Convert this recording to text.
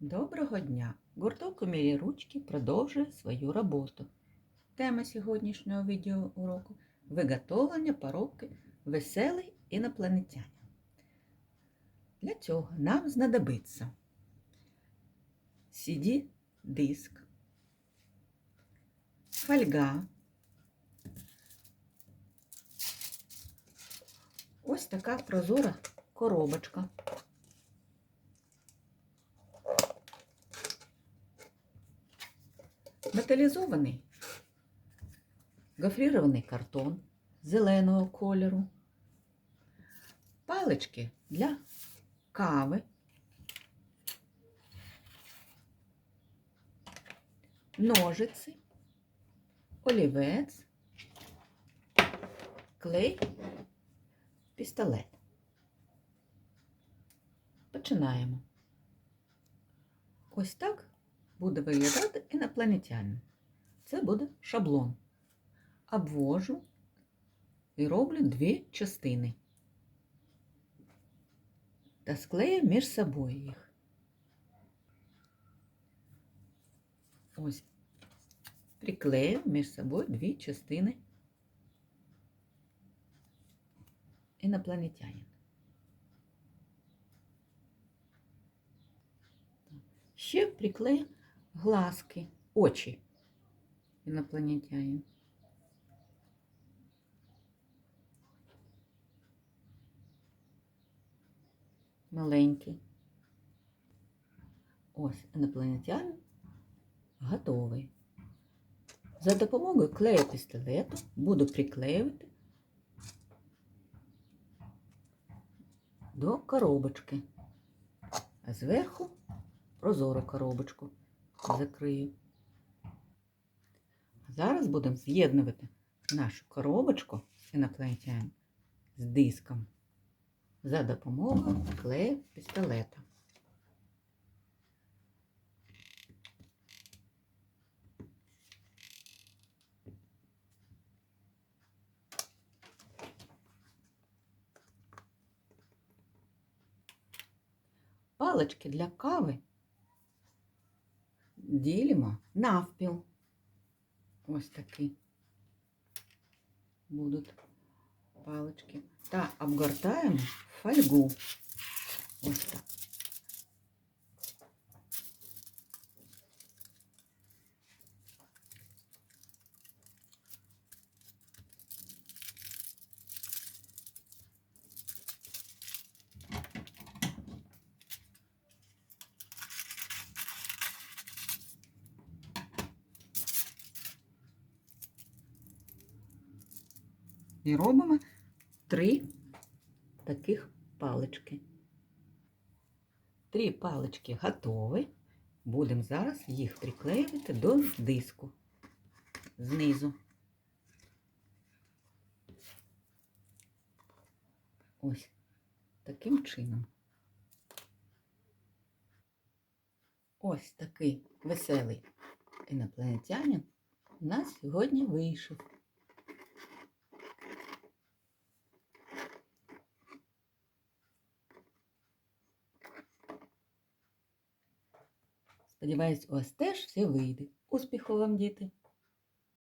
Доброго дня! Гурток у мірі ручки продовжує свою роботу. Тема сьогоднішнього відеоуроку – виготовлення поробки «Веселий інопланетянин». Для цього нам знадобиться CD-диск, фольга, ось така прозора коробочка. Металізований. Гофрирований картон зеленого кольору, палички для кави, ножиці, олівець, клей, пістолет. Починаємо. Ось так буде виглядати інопланетянин. Це буде шаблон. Обвожу і роблю дві частини. Та склею між собою їх. Ось приклею між собою дві частини інопланетянин. Ще приклею глазки, очі інопланетянин. Маленький. Ось інопланетянин готовий. За допомогою клею пістолету буду приклеювати до коробочки, а зверху прозору коробочку закрию. Зараз будемо з'єднувати нашу коробочку інопланетян з диском за допомогою клею пістолета. Палички для кави ділимо навпіл. Ось такі будуть палички. Та обгортаємо в фольгу. Ось так. І робимо три таких палички. Три палички готові. Будемо зараз їх приклеювати до диску знизу. Ось таким чином. Ось такий веселий інопланетянин у нас сьогодні вийшов. Сподіваюсь, у вас теж все вийде. Успіху вам, діти!